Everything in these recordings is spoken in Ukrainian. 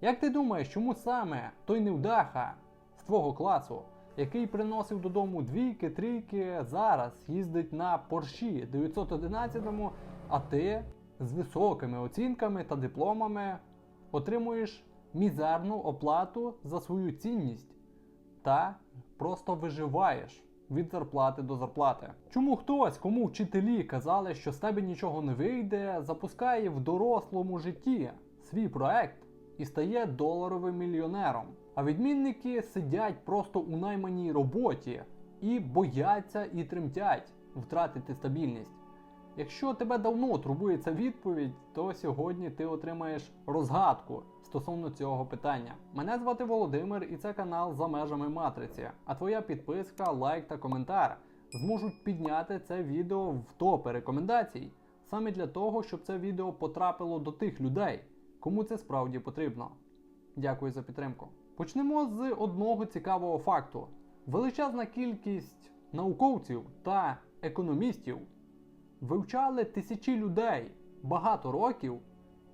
Як ти думаєш, чому саме той невдаха з твого класу, який приносив додому двійки, трійки, зараз їздить на Порші 911, а ти з високими оцінками та дипломами отримуєш мізерну оплату за свою цінність та просто виживаєш від зарплати до зарплати. Чому хтось, кому вчителі казали, що з тебе нічого не вийде, запускає в дорослому житті свій проект і стає доларовим мільйонером. А відмінники сидять просто у найманій роботі і бояться і тремтять втратити стабільність. Якщо тебе давно турбує ця відповідь, то сьогодні ти отримаєш розгадку стосовно цього питання. Мене звати Володимир і це канал за межами матриці. А твоя підписка, лайк та коментар зможуть підняти це відео в топи рекомендацій саме для того, щоб це відео потрапило до тих людей, кому це справді потрібно. Дякую за підтримку. Почнемо з одного цікавого факту: величезна кількість науковців та економістів вивчали тисячі людей багато років,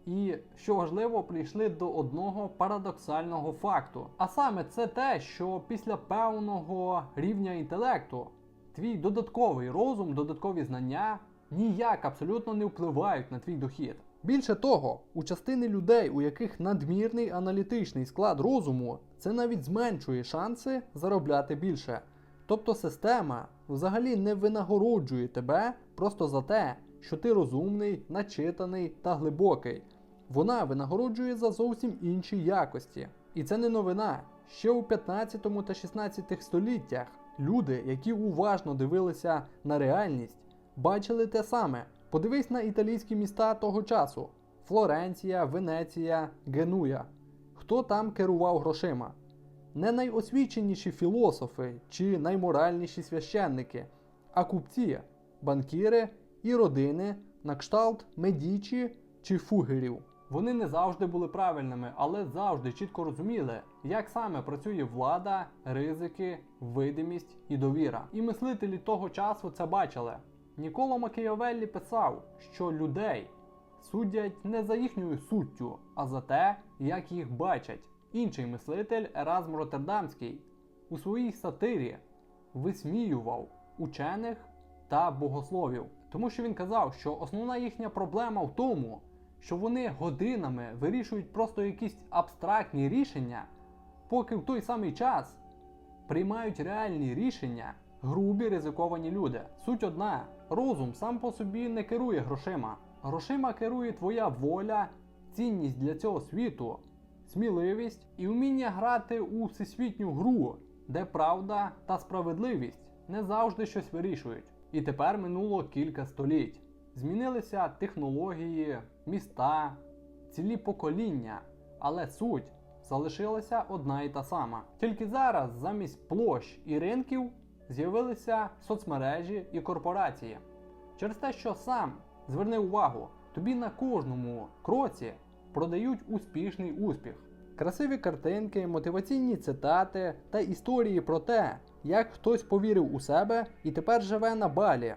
і що важливо, прийшли до одного парадоксального факту. А саме це те, що після певного рівня інтелекту твій додатковий розум, додаткові знання ніяк абсолютно не впливають на твій дохід. Більше того, у частини людей, у яких надмірний аналітичний склад розуму, це навіть зменшує шанси заробляти більше. Тобто система взагалі не винагороджує тебе просто за те, що ти розумний, начитаний та глибокий. Вона винагороджує за зовсім інші якості. І це не новина. Ще у 15 та 16 століттях люди, які уважно дивилися на реальність, бачили те саме. Подивись на італійські міста того часу: Флоренція, Венеція, Генуя. Хто там керував грошима? Не найосвіченіші філософи чи найморальніші священники, а купці, банкіри і родини на кшталт Медічі чи Фугерів. Вони не завжди були правильними, але завжди чітко розуміли, як саме працює влада, ризики, видимість і довіра. І мислителі того часу це бачили. Ніколо Макіавеллі писав, що людей судять не за їхньою суттю, а за те, як їх бачать. Інший мислитель Еразм Роттердамський у своїй сатирі висміював учених та богословів, тому що він казав, що основна їхня проблема в тому, що вони годинами вирішують просто якісь абстрактні рішення, поки в той самий час приймають реальні рішення грубі ризиковані люди. Суть одна: розум сам по собі не керує грошима. Грошима керує твоя воля, цінність для цього світу, сміливість і вміння грати у всесвітню гру, де правда та справедливість не завжди щось вирішують. І тепер минуло кілька століть. Змінилися технології, міста, цілі покоління, але суть залишилася одна і та сама. Тільки зараз замість площ і ринків з'явилися соцмережі і корпорації. Через те, що сам зверни увагу, тобі на кожному кроці продають успішний успіх. Красиві картинки, мотиваційні цитати та історії про те, як хтось повірив у себе і тепер живе на балі.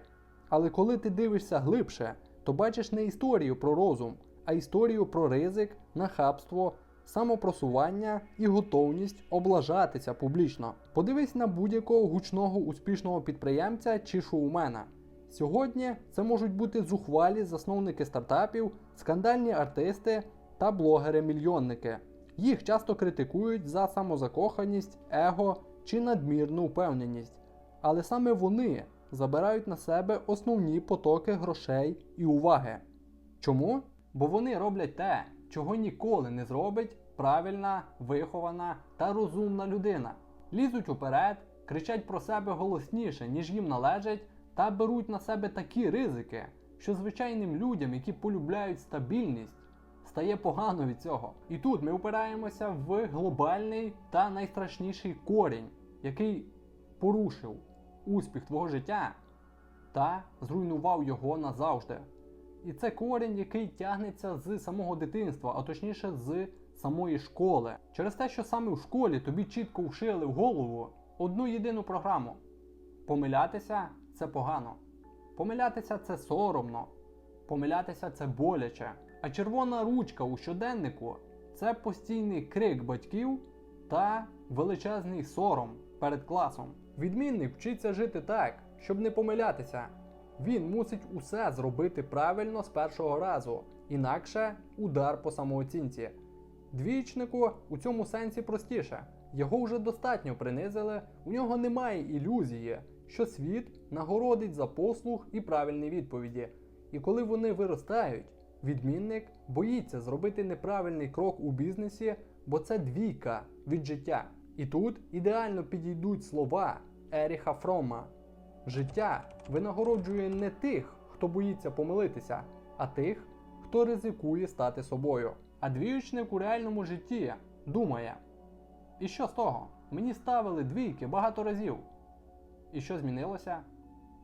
Але коли ти дивишся глибше, то бачиш не історію про розум, а історію про ризик, нахабство, самопросування і готовність облажатися публічно. Подивись на будь-якого гучного успішного підприємця чи шоумена. Сьогодні це можуть бути зухвалі засновники стартапів, скандальні артисти та блогери-мільйонники. Їх часто критикують за самозакоханість, его чи надмірну впевненість. Але саме вони забирають на себе основні потоки грошей і уваги. Чому? Бо вони роблять те, чого ніколи не зробить правильна, вихована та розумна людина. Лізуть уперед, кричать про себе голосніше, ніж їм належить, та беруть на себе такі ризики, що звичайним людям, які полюбляють стабільність, стає погано від цього. І тут ми опираємося в глобальний та найстрашніший корінь, який порушив успіх твого життя та зруйнував його назавжди. І це корінь, який тягнеться з самого дитинства, а точніше з самої школи. Через те, що саме в школі тобі чітко вшили в голову одну єдину програму. Помилятися це погано. Помилятися це соромно, помилятися це боляче. А червона ручка у щоденнику це постійний крик батьків та величезний сором перед класом. Відмінник вчиться жити так, щоб не помилятися. Він мусить усе зробити правильно з першого разу, інакше удар по самооцінці. Двічнику у цьому сенсі простіше. Його вже достатньо принизили, у нього немає ілюзії, що світ нагородить за послуг і правильні відповіді. І коли вони виростають, відмінник боїться зробити неправильний крок у бізнесі, бо це двійка від життя. І тут ідеально підійдуть слова Еріха Фрома. Життя винагороджує не тих, хто боїться помилитися, а тих, хто ризикує стати собою. А двіючник у реальному житті думає: і що з того? Мені ставили двійки багато разів. І що змінилося?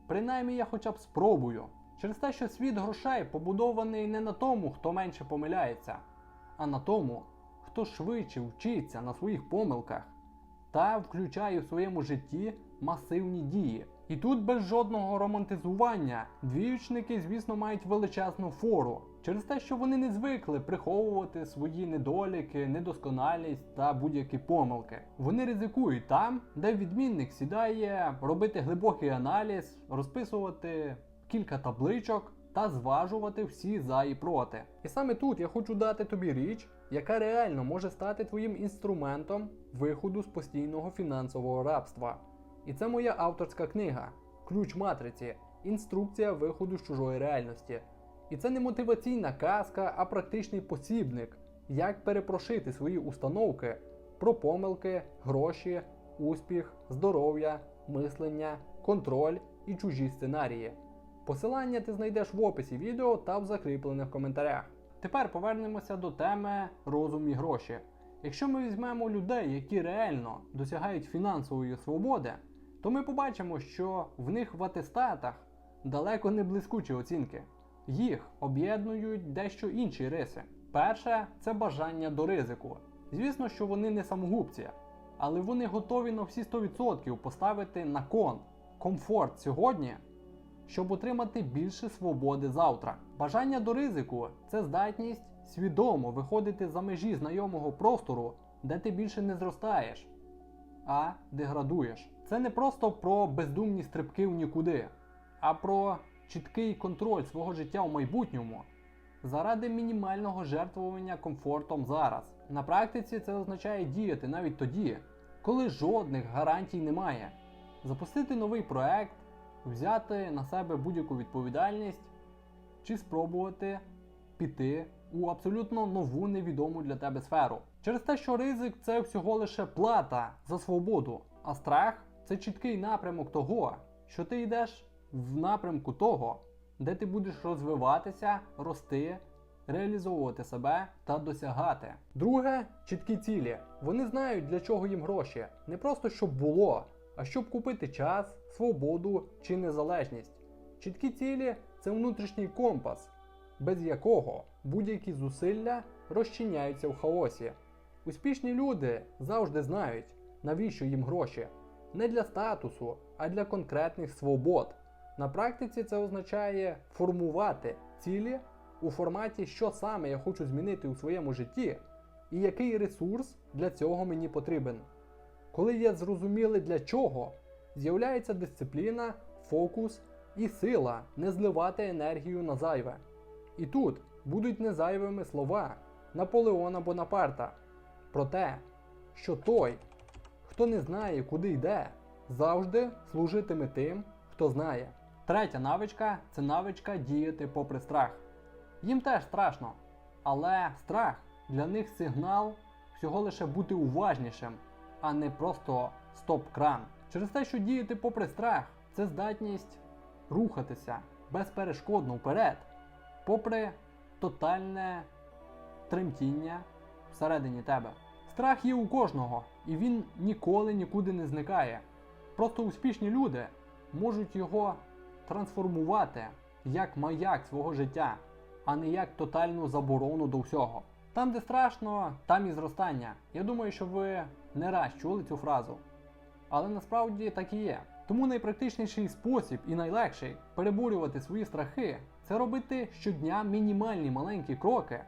Принаймні я хоча б спробую. Через те, що світ грошей побудований не на тому, хто менше помиляється, а на тому, хто швидше вчиться на своїх помилках та включає в своєму житті масивні дії. І тут без жодного романтизування двіючники, звісно, мають величезну фору через те, що вони не звикли приховувати свої недоліки, недосконалість та будь-які помилки. Вони ризикують там, де відмінник сідає робити глибокий аналіз, розписувати кілька табличок та зважувати всі за і проти. І саме тут я хочу дати тобі річ, яка реально може стати твоїм інструментом виходу з постійного фінансового рабства. І це моя авторська книга Ключ матриці. Інструкція виходу з чужої реальності. І це не мотиваційна казка, а практичний посібник, як перепрошити свої установки про помилки, гроші, успіх, здоров'я, мислення, контроль і чужі сценарії. Посилання ти знайдеш в описі відео та в закріплених коментарях. Тепер повернемося до теми розум і гроші. Якщо ми візьмемо людей, які реально досягають фінансової свободи, то ми побачимо, що в них в атестатах далеко не блискучі оцінки. Їх об'єднують дещо інші риси. Перше це бажання до ризику. Звісно, що вони не самогубці, але вони готові на всі 100% поставити на кон комфорт сьогодні, щоб отримати більше свободи завтра. Бажання до ризику це здатність свідомо виходити за межі знайомого простору, де ти більше не зростаєш, а деградуєш. Це не просто про бездумні стрибки в нікуди, а про чіткий контроль свого життя у майбутньому заради мінімального жертвування комфортом зараз. На практиці це означає діяти навіть тоді, коли жодних гарантій немає. Запустити новий проект, взяти на себе будь-яку відповідальність чи спробувати піти у абсолютно нову невідому для тебе сферу. Через те, що ризик це всього лише плата за свободу, а страх це чіткий напрямок того, що ти йдеш в напрямку того, де ти будеш розвиватися, рости, реалізовувати себе та досягати. Друге чіткі цілі. Вони знають, для чого їм гроші. Не просто щоб було, а щоб купити час, свободу чи незалежність. Чіткі цілі це внутрішній компас, без якого будь-які зусилля розчиняються в хаосі. Успішні люди завжди знають, навіщо їм гроші. Не для статусу, а для конкретних свобод. На практиці це означає формувати цілі у форматі, що саме я хочу змінити у своєму житті, і який ресурс для цього мені потрібен. Коли є зрозуміли для чого, з'являється дисципліна, фокус і сила не зливати енергію на зайве. І тут будуть незайвими слова Наполеона Бонапарта про те, що той, хто не знає, куди йде, завжди служитиме тим, хто знає. Третя навичка це навичка діяти попри страх. Їм теж страшно, але страх для них сигнал всього лише бути уважнішим, а не просто стоп-кран. Через те, що діяти попри страх, це здатність рухатися безперешкодно вперед, попри тотальне тремтіння всередині тебе. Страх є у кожного, і він ніколи нікуди не зникає. Просто успішні люди можуть його трансформувати як маяк свого життя, а не як тотальну заборону до всього. Там, де страшно, там і зростання. Я думаю, що ви не раз чули цю фразу. Але насправді так і є. Тому найпрактичніший спосіб і найлегший переборювати свої страхи це робити щодня мінімальні маленькі кроки,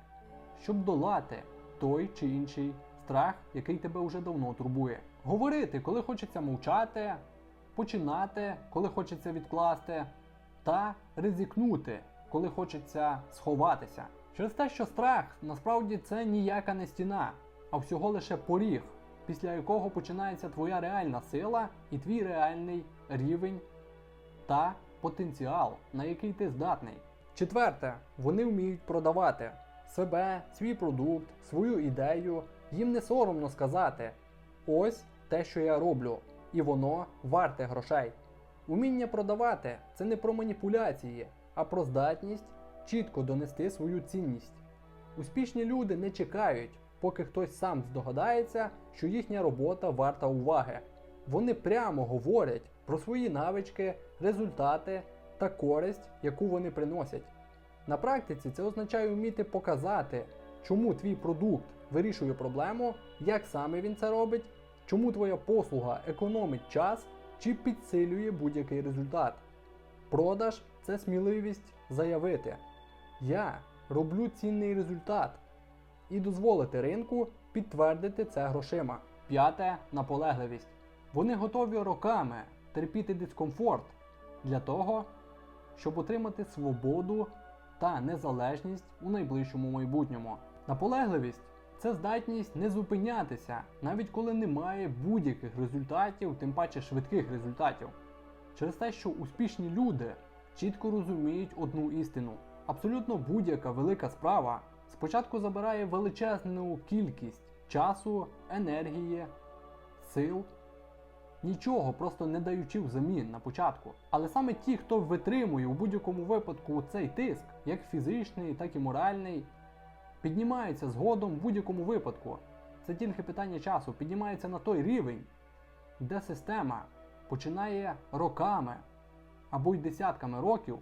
щоб долати той чи інший страх, який тебе вже давно турбує. Говорити, коли хочеться мовчати, починати, коли хочеться відкласти, та ризикнути, коли хочеться сховатися. Через те, що страх насправді це ніяка не стіна, а всього лише поріг, після якого починається твоя реальна сила і твій реальний рівень та потенціал, на який ти здатний. Четверте, вони вміють продавати себе, свій продукт, свою ідею. Їм не соромно сказати: ось те, що я роблю, і воно варте грошей. Уміння продавати це не про маніпуляції, а про здатність чітко донести свою цінність. Успішні люди не чекають, поки хтось сам здогадається, що їхня робота варта уваги. Вони прямо говорять про свої навички, результати та користь, яку вони приносять. На практиці це означає вміти показати, чому твій продукт вирішує проблему, як саме він це робить, чому твоя послуга економить час чи підсилює будь-який результат. Продаж це сміливість заявити: Я роблю цінний результат і дозволити ринку підтвердити це грошима. П'яте наполегливість. Вони готові роками терпіти дискомфорт для того, щоб отримати свободу та незалежність у найближчому майбутньому. Наполегливість це здатність не зупинятися, навіть коли немає будь-яких результатів, тим паче швидких результатів. Через те, що успішні люди чітко розуміють одну істину. Абсолютно будь-яка велика справа спочатку забирає величезну кількість часу, енергії, сил, нічого просто не даючи взамін на початку. Але саме ті, хто витримує у будь-якому випадку цей тиск, як фізичний, так і моральний, піднімаються згодом в будь-якому випадку. Це тільки питання часу, піднімаються на той рівень, де система починає роками або й десятками років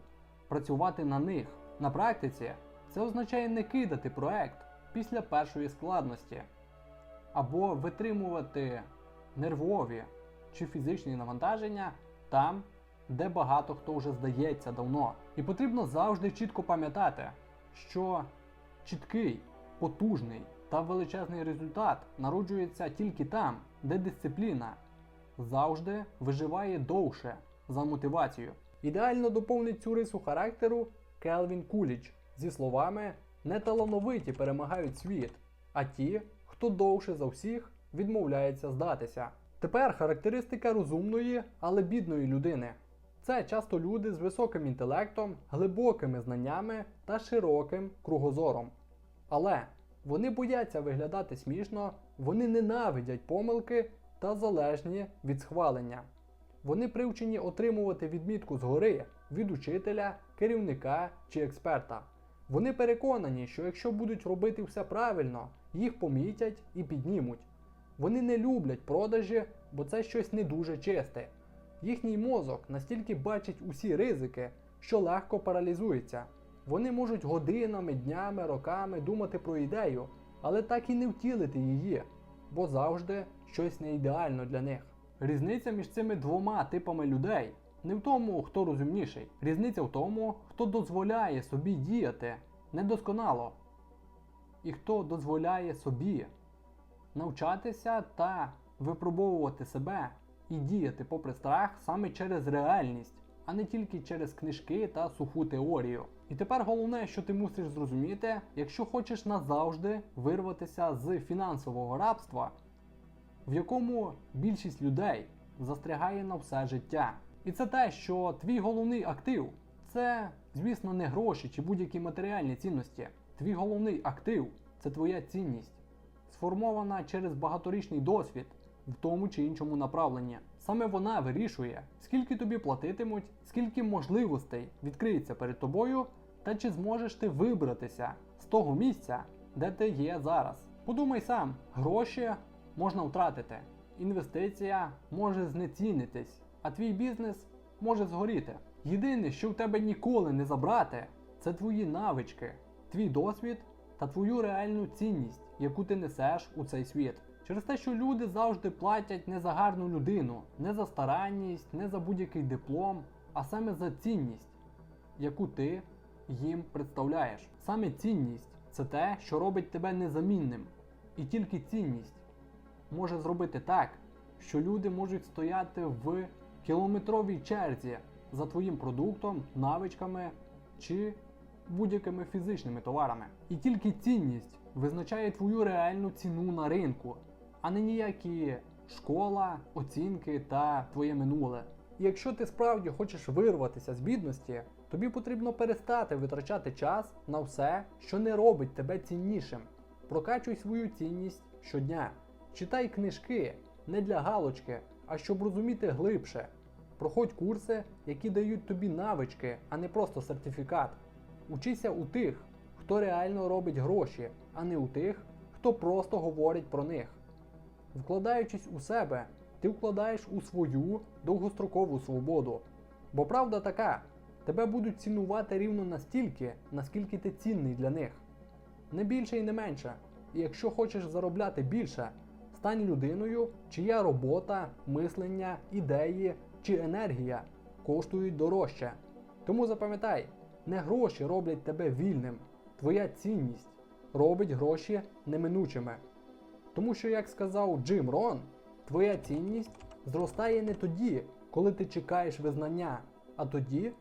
працювати на них. На практиці це означає не кидати проект після першої складності, або витримувати нервові чи фізичні навантаження там, де багато хто вже здається давно. І потрібно завжди чітко пам'ятати, що чіткий, потужний та величезний результат народжується тільки там, де дисципліна завжди виживає довше за мотивацію. Ідеально доповнить цю рису характеру Келвін Куліч зі словами неталановиті перемагають світ, а ті, хто довше за всіх, відмовляється здатися. Тепер характеристика розумної, але бідної людини. Це часто люди з високим інтелектом, глибокими знаннями та широким кругозором. Але вони бояться виглядати смішно, вони ненавидять помилки та залежні від схвалення. Вони привчені отримувати відмітку згори від учителя, керівника чи експерта. Вони переконані, що якщо будуть робити все правильно, їх помітять і піднімуть. Вони не люблять продажі, бо це щось не дуже чисте. Їхній мозок настільки бачить усі ризики, що легко паралізується. Вони можуть годинами, днями, роками думати про ідею, але так і не втілити її, бо завжди щось не ідеально для них. Різниця між цими двома типами людей не в тому, хто розумніший. Різниця в тому, хто дозволяє собі діяти недосконало, і хто дозволяє собі навчатися та випробовувати себе і діяти попри страх саме через реальність, а не тільки через книжки та суху теорію. І тепер головне, що ти мусиш зрозуміти, якщо хочеш назавжди вирватися з фінансового рабства, в якому більшість людей застрягає на все життя. І це те, що твій головний актив це, звісно, не гроші чи будь-які матеріальні цінності. Твій головний актив це твоя цінність, сформована через багаторічний досвід в тому чи іншому направленні. Саме вона вирішує, скільки тобі платитимуть, скільки можливостей відкриється перед тобою, та чи зможеш ти вибратися з того місця, де ти є зараз. Подумай сам, гроші можна втратити, інвестиція може знецінитись, а твій бізнес може згоріти. Єдине, що в тебе ніколи не забрати, це твої навички, твій досвід та твою реальну цінність, яку ти несеш у цей світ. Через те, що люди завжди платять не за гарну людину, не за старанність, не за будь-який диплом, а саме за цінність, яку ти їм представляєш. Саме цінність це те, що робить тебе незамінним. І тільки цінність може зробити так, що люди можуть стояти в кілометровій черзі за твоїм продуктом, навичками чи будь-якими фізичними товарами. І тільки цінність визначає твою реальну ціну на ринку, а не ніякі школа, оцінки та твоє минуле. І якщо ти справді хочеш вирватися з бідності, тобі потрібно перестати витрачати час на все, що не робить тебе ціннішим. Прокачуй свою цінність щодня. Читай книжки не для галочки, а щоб розуміти глибше. Проходь курси, які дають тобі навички, а не просто сертифікат. Учися у тих, хто реально робить гроші, а не у тих, хто просто говорить про них. Вкладаючись у себе, ти вкладаєш у свою довгострокову свободу. Бо правда така, тебе будуть цінувати рівно настільки, наскільки ти цінний для них. Не більше і не менше. І якщо хочеш заробляти більше, стань людиною, чия робота, мислення, ідеї чи енергія коштують дорожче. Тому запам'ятай, не гроші роблять тебе вільним, твоя цінність робить гроші неминучими. Тому що, як сказав Джим Рон, твоя цінність зростає не тоді, коли ти чекаєш визнання, а тоді,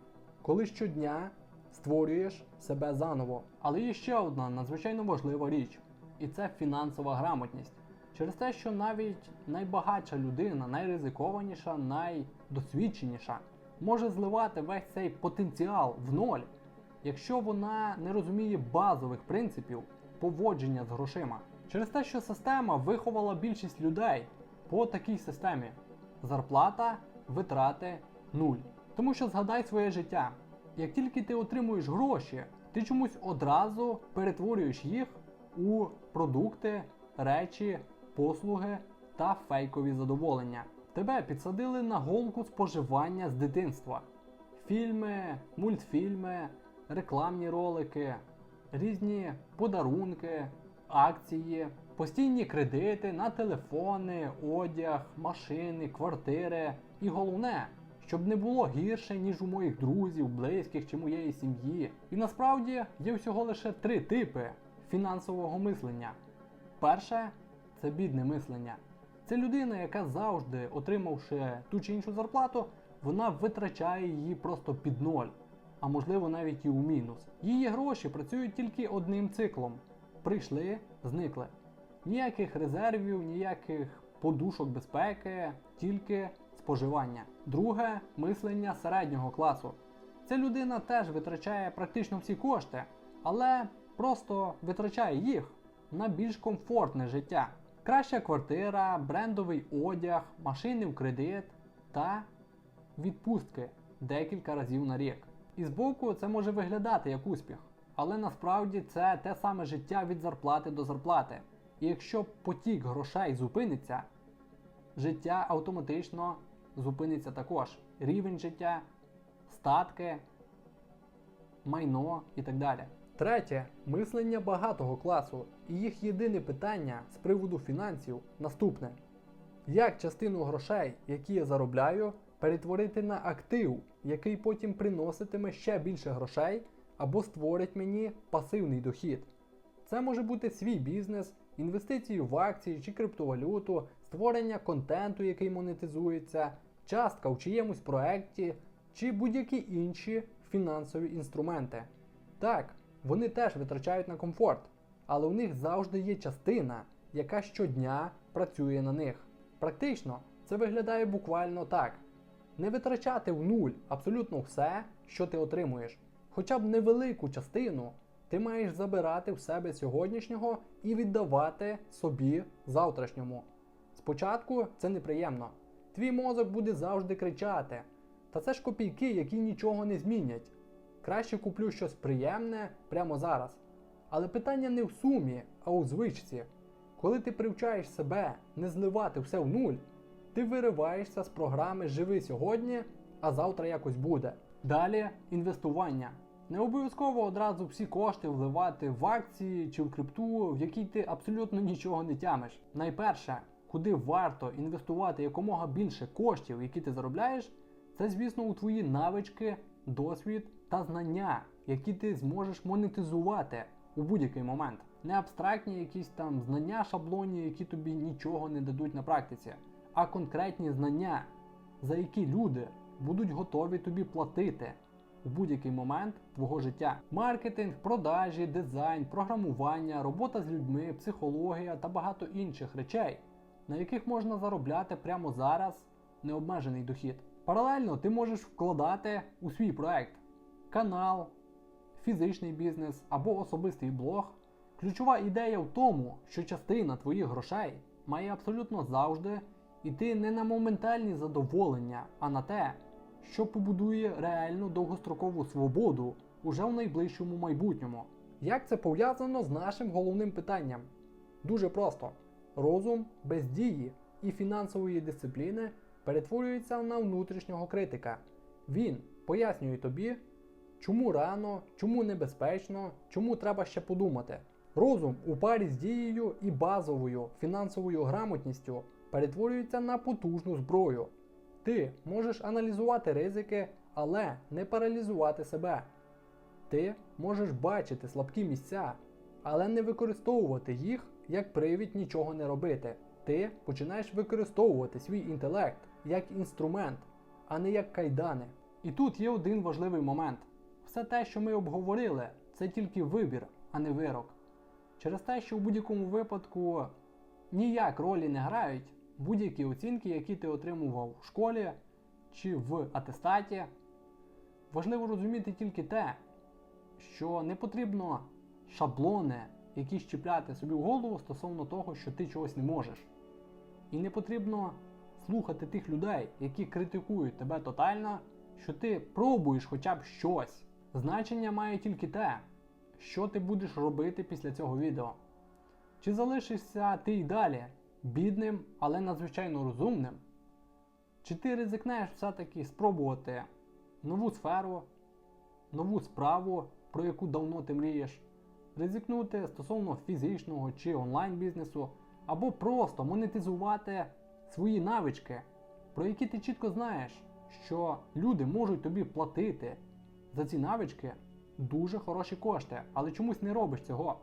коли щодня створюєш себе заново. Але є ще одна надзвичайно важлива річ, і це фінансова грамотність. Через те, що навіть найбагатша людина, найризикованіша, найдосвідченіша, може зливати весь цей потенціал в ноль, якщо вона не розуміє базових принципів поводження з грошима. Через те, що система виховала більшість людей по такій системі: зарплата, витрати, нуль. Тому що згадай своє життя. Як тільки ти отримуєш гроші, ти чомусь одразу перетворюєш їх у продукти, речі, послуги та фейкові задоволення. Тебе підсадили на голку споживання з дитинства. Фільми, мультфільми, рекламні ролики, різні подарунки, акції, постійні кредити на телефони, одяг, машини, квартири. І головне, щоб не було гірше, ніж у моїх друзів, близьких чи моєї сім'ї. І насправді є всього лише три типи фінансового мислення. Перше це бідне мислення. Це людина, яка завжди, отримавши ту чи іншу зарплату, вона витрачає її просто під ноль, а можливо навіть і у мінус. Її гроші працюють тільки одним циклом: прийшли, зникли. Ніяких резервів, ніяких подушок безпеки, тільки споживання. Друге мислення середнього класу. Ця людина теж витрачає практично всі кошти, але просто витрачає їх на більш комфортне життя. Краща квартира, брендовий одяг, машини в кредит та відпустки декілька разів на рік. І збоку це може виглядати як успіх, але насправді це те саме життя від зарплати до зарплати. І якщо потік грошей зупиниться, життя автоматично зупиниться також. Рівень життя, статки, майно і так далі. Третє мислення багатого класу. І їх єдине питання з приводу фінансів наступне: як частину грошей, які я заробляю, перетворити на актив, який потім приноситиме ще більше грошей або створить мені пасивний дохід. Це може бути свій бізнес, інвестиції в акції чи криптовалюту, створення контенту, який монетизується, частка в чиємусь проекті, чи будь-які інші фінансові інструменти. Так, вони теж витрачають на комфорт, але у них завжди є частина, яка щодня працює на них. Практично це виглядає буквально так: не витрачати в нуль абсолютно все, що ти отримуєш. Хоча б невелику частину ти маєш забирати в себе сьогоднішнього і віддавати собі завтрашньому. Спочатку це неприємно. Твій мозок буде завжди кричати. Та це ж копійки, які нічого не змінять. Краще куплю щось приємне прямо зараз. Але питання не в сумі, а у звичці. Коли ти привчаєш себе не зливати все в нуль, ти вириваєшся з програми Живи сьогодні, а завтра якось буде. Далі інвестування. Не обов'язково одразу всі кошти вливати в акції чи в крипту, в якій ти абсолютно нічого не тямиш. Найперше, куди варто інвестувати якомога більше коштів, які ти заробляєш, це, звісно, у твої навички, досвід та знання, які ти зможеш монетизувати у будь-який момент. Не абстрактні якісь там знання, шаблоні, які тобі нічого не дадуть на практиці, а конкретні знання, за які люди будуть готові тобі платити у будь-який момент твого життя. Маркетинг, продажі, дизайн, програмування, робота з людьми, психологія та багато інших речей, на яких можна заробляти прямо зараз необмежений дохід. Паралельно ти можеш вкладати у свій проект канал, фізичний бізнес або особистий блог. Ключова ідея в тому, що частина твоїх грошей має абсолютно завжди йти не на моментальні задоволення, а на те, що побудує реальну довгострокову свободу уже в найближчому майбутньому. Як це пов'язано з нашим головним питанням? Дуже просто: розум без дії і фінансової дисципліни перетворюється на внутрішнього критика. Він пояснює тобі, чому рано, чому небезпечно, чому треба ще подумати. Розум у парі з дією і базовою фінансовою грамотністю перетворюється на потужну зброю. Ти можеш аналізувати ризики, але не паралізувати себе. Ти можеш бачити слабкі місця, але не використовувати їх як привід нічого не робити. Ти починаєш використовувати свій інтелект як інструмент, а не як кайдани. І тут є один важливий момент: все те, що ми обговорили, це тільки вибір, а не вирок. Через те, що в будь-якому випадку ніяк ролі не грають будь-які оцінки, які ти отримував в школі чи в атестаті. Важливо розуміти тільки те, що не потрібно шаблони, які щепляти собі в голову стосовно того, що ти чогось не можеш. І не потрібно слухати тих людей, які критикують тебе тотально, що ти пробуєш хоча б щось. Значення має тільки те, що ти будеш робити після цього відео. Чи залишишся ти й далі бідним, але надзвичайно розумним? Чи ти ризикнеш все-таки спробувати нову сферу, нову справу, про яку давно ти мрієш, ризикнути стосовно фізичного чи онлайн бізнесу, або просто монетизувати свої навички, про які ти чітко знаєш, що люди можуть тобі платити за ці навички дуже хороші кошти, але чомусь не робиш цього.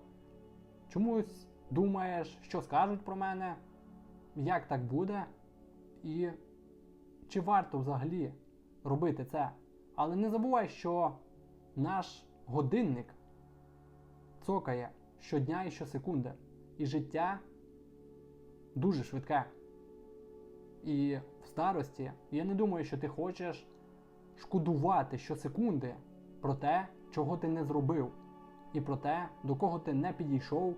Чомусь думаєш, що скажуть про мене, як так буде, і чи варто взагалі робити це. Але не забувай, що наш годинник цокає щодня і щосекунди. І життя дуже швидке. І в старості я не думаю, що ти хочеш шкодувати щосекунди про те, чого ти не зробив, і про те, до кого ти не підійшов,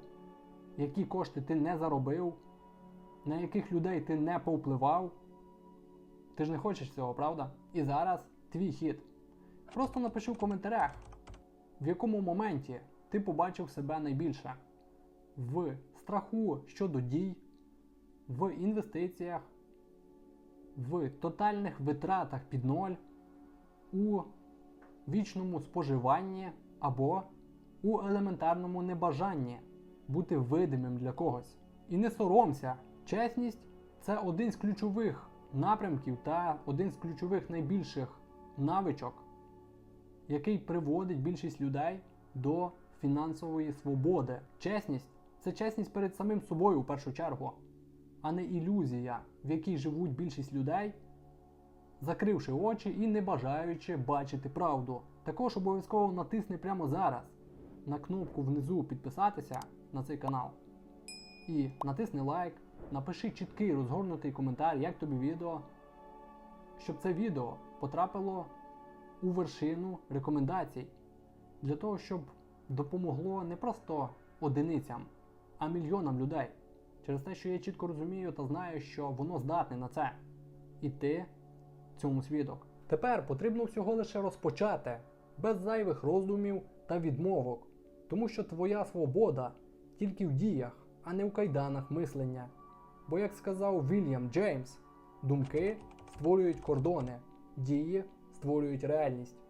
які кошти ти не заробив, на яких людей ти не повпливав. Ти ж не хочеш цього, правда? І зараз твій хід. Просто напиши в коментарях, в якому моменті ти побачив себе найбільше. В страху щодо дій, в інвестиціях, в тотальних витратах під ноль, у вічному споживанні або у елементарному небажанні бути видимим для когось. І не соромся, чесність це один з ключових напрямків та один з ключових найбільших навичок, який приводить більшість людей до фінансової свободи. Чесність це чесність перед самим собою у першу чергу, а не ілюзія, в якій живуть більшість людей, закривши очі і не бажаючи бачити правду. Також обов'язково натисни прямо зараз на кнопку внизу підписатися на цей канал. І натисни лайк, напиши чіткий розгорнутий коментар, як тобі відео, щоб це відео потрапило у вершину рекомендацій, для того, щоб допомогло не просто одиницям, а мільйонам людей. Через те, що я чітко розумію та знаю, що воно здатне на це. І ти цьому свідок. Тепер потрібно всього лише розпочати, без зайвих роздумів та відмовок, тому що твоя свобода тільки в діях, а не в кайданах мислення. Бо, як сказав Вільям Джеймс, думки створюють кордони, дії створюють реальність.